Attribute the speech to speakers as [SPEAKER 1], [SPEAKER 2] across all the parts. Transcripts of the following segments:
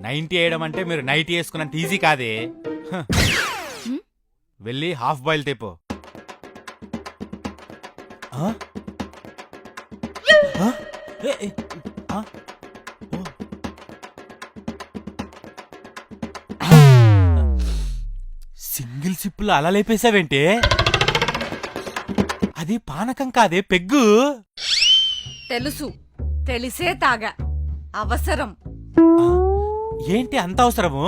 [SPEAKER 1] Ninety వేయడం అంటే మీరు నైట్ వేసుకున్నంత ఈజీ కాదే హ. వెళ్ళి హాఫ్ బాయిల్ తెపో ఆ? ఆ? ఏ, ఏ, ఆ? ఓ. సింగిల్ సిప్పులు అలా లేపేశావేంటే అది పానకం కాదే పెగ్గు
[SPEAKER 2] తెలుసు తెలిసే తాగా అవసరం
[SPEAKER 1] ఆ, ఏంటి అంత అవసరము?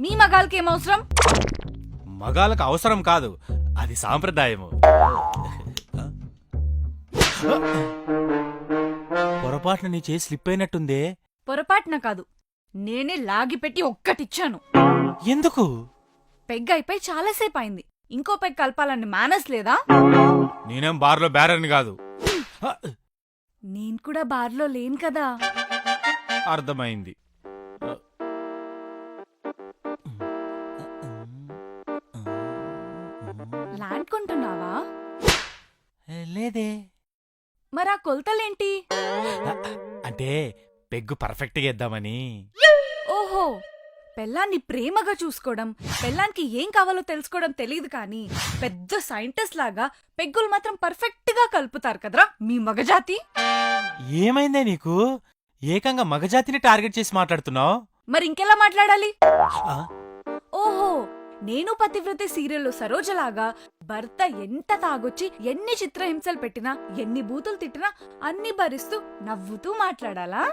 [SPEAKER 2] మీ మగాళ్ళకి ఏం అవసరం?
[SPEAKER 1] మగాళ్ళకు అవసరం కాదు అది సాంప్రదాయము. పొరపాటున నీ చేసి స్లిప్ అయినట్టుందే?
[SPEAKER 2] పొరపాటున కాదు నేనే లాగిపెట్టి ఒక్కటిచ్చాను.
[SPEAKER 1] ఎందుకు?
[SPEAKER 2] పెగ్ అయిపోయి చాలాసేపు అయింది ఇంకో పెగ్ కలపాలని మేనస్ లేదా?
[SPEAKER 1] నేనేం బార్లో బ్యారర్ని కాదు.
[SPEAKER 2] నేను కూడా బార్లో లేను కదా.
[SPEAKER 1] అర్థమైంది. లేదే.
[SPEAKER 2] మరి కొలతలేంటి?
[SPEAKER 1] అంటే పెగ్గు పర్ఫెక్ట్గా ఇద్దామని.
[SPEAKER 2] ఓహో పెళ్ళాన్ని ప్రేమగా చూసుకోవడం పెళ్ళానికి ఏం కావాలో తెలుసుకోవడం తెలియదు కానీ పెద్ద సైంటిస్ట్ లాగా పెగ్గులు మాత్రం పర్ఫెక్ట్గా కలుపుతారు కదరా మీ మగజాతి?
[SPEAKER 1] ఏమైందే నీకు? ఏకంగా మగజాతిని టార్గెట్ చేసి మాట్లాడుతున్నావు?
[SPEAKER 2] మరి ఇంకెలా మాట్లాడాలి? ఓహో నేను పతివ్రతే సీరియల్లో సరోజలాగా భర్త ఎంత తాగొచ్చి ఎన్ని చిత్రహింసలు పెట్టినా ఎన్ని బూతులు తిట్టినా అన్ని భరిస్తూ నవ్వుతూ మాట్లాడాలా?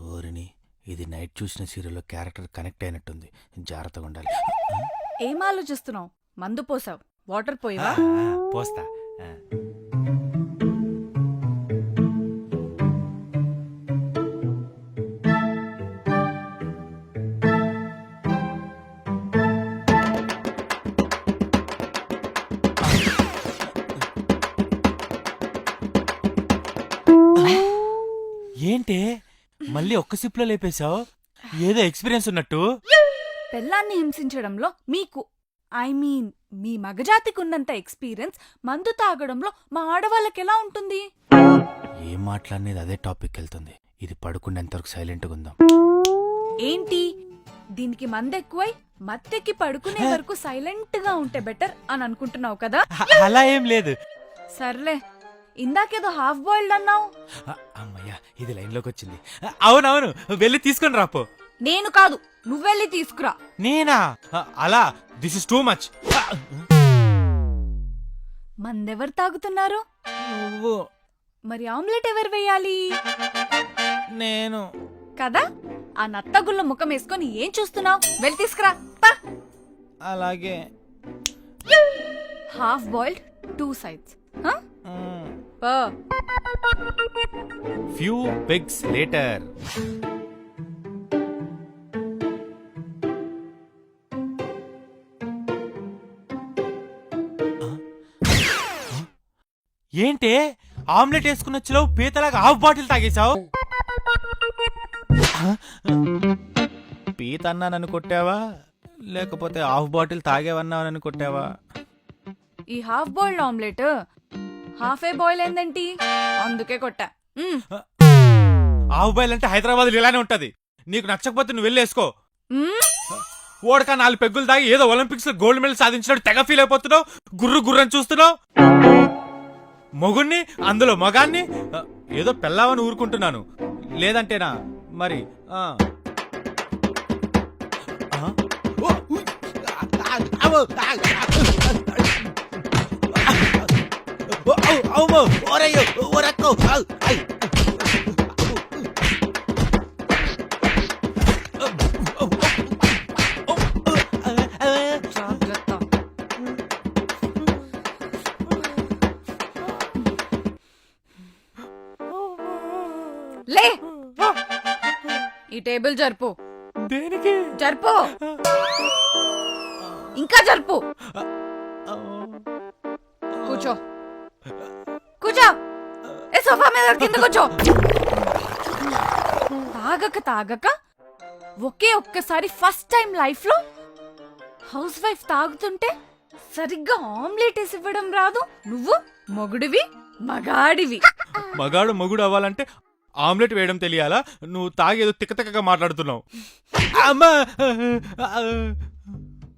[SPEAKER 1] ఓరిని ఇది నైట్ చూసిన సీరియల్లో క్యారెక్టర్ కనెక్ట్ అయినట్టుంది. జాగ్రత్తగా ఉండాలి.
[SPEAKER 2] ఏం ఆలోచిస్తున్నావు? మందు పోసావు. వాటర్ పోయివా?
[SPEAKER 1] పోస్తా. మళ్ళీ ఒక్క సిప్లో లేపేశావు? ఏదో ఎక్స్పీరియన్స్ ఉన్నట్టు.
[SPEAKER 2] పెళ్ళాన్ని హింసించడంలో మీకు ఐ మీన్ మీ మగజాతికి ఉన్నంత ఎక్స్పీరియన్స్ మందు తాగడంలో మా ఆడవాళ్ళకి ఎలా ఉంటుంది?
[SPEAKER 1] ఏం మాట్లాడినది అదే టాపిక్ వెళ్తుంది. ఇది పడుకునేంతవరకు సైలెంట్గా ఉందాం.
[SPEAKER 2] ఏంటి? దీనికి మందు ఎక్కువై మత్తెక్కి పడుకునే వరకు సైలెంట్గా ఉంటే బెటర్ అని అనుకుంటున్నావు కదా?
[SPEAKER 1] అలా ఏం లేదు.
[SPEAKER 2] సర్లే ఇందాకేదో హాఫ్ బాయిల్డ్ అన్నావు.
[SPEAKER 1] అమ్మయ్యా ఇది లైన్లోకి వచ్చింది. అవునవును వెళ్ళి తీసుకొని రాపో
[SPEAKER 2] నేను కాదు నువ్వెళ్ళి తీసుకురా.
[SPEAKER 1] నేనా? అలా దిస్ ఇస్ టూ మచ్
[SPEAKER 2] మందెవరు తాగుతున్నారు?
[SPEAKER 1] నువ్వు.
[SPEAKER 2] మరి ఆమ్లెట్ ఎవరు వేయాలి?
[SPEAKER 1] నేను.
[SPEAKER 2] కదా? ఆ నత్తగుల్ల ముఖం వేసుకొని ఏం చూస్తున్నావు? వెళ్ళి తీసుకురా.
[SPEAKER 1] అలాగే.
[SPEAKER 2] Half boiled two sides.
[SPEAKER 1] Few పిగ్స్ లేటర్ ఏంటే? ఆమ్లెట్ వేసుకుని వచ్చిలో పీతలాగా హాఫ్ బాటిల్ తాగేశావు? పీత అన్నానని కొట్టావా? లేకపోతే హాఫ్ బాటిల్ తాగేవన్నావని కొట్టావా?
[SPEAKER 2] ఈ half boiled omelette half a boil ఏందేంటి అందుకే కొట్టా. మ్మ్.
[SPEAKER 1] హాఫ్ బాయిల్ అంటే హైదరాబాద్ ఇలానే ఉంటది. నీకు నచ్చకపోతే నువ్వు వెళ్ళి వేసుకో.
[SPEAKER 2] మ్మ్.
[SPEAKER 1] ఓడక నాలుగు పెగ్గులు తాగి ఏదో ఒలింపిక్స్లో గోల్డ్ మెడల్ సాధించినట్టు తెగ ఫీల్ అయిపోతున్నావు. గుర్రు గుర్రని చూస్తున్నావు. మొగుణ్ణి అందులో మగాన్ని ఆ, ఏదో పెళ్ళావని ఊరుకుంటున్నాను. లేదంటేనా? మరి ఆ. ఆ? ఓ, ఉయ్.
[SPEAKER 2] లే ఈ టేబుల్ జరుపు.
[SPEAKER 1] దేనికి?
[SPEAKER 2] జరుపు. ఇంకా జరుపు. కూర్చో. కూర్చో. ఏ సోఫా మీద కింద కూర్చో. తాగక తాగక ఒకే ఒక్కసారి ఫస్ట్ టైం లైఫ్లో హౌస్ వైఫ్ తాగుతుంటే సరిగ్గా ఆమ్లెట్ వేసి ఇవ్వడం రాదు. నువ్వు మొగుడివి మగాడివి.
[SPEAKER 1] మగాడు మొగుడు అవ్వాలంటే ఆమ్లెట్ వేయడం తెలియాలా? నువ్వు తాగేదో తిక్కతిక్కగా మాట్లాడుతున్నావు. అమ్మా!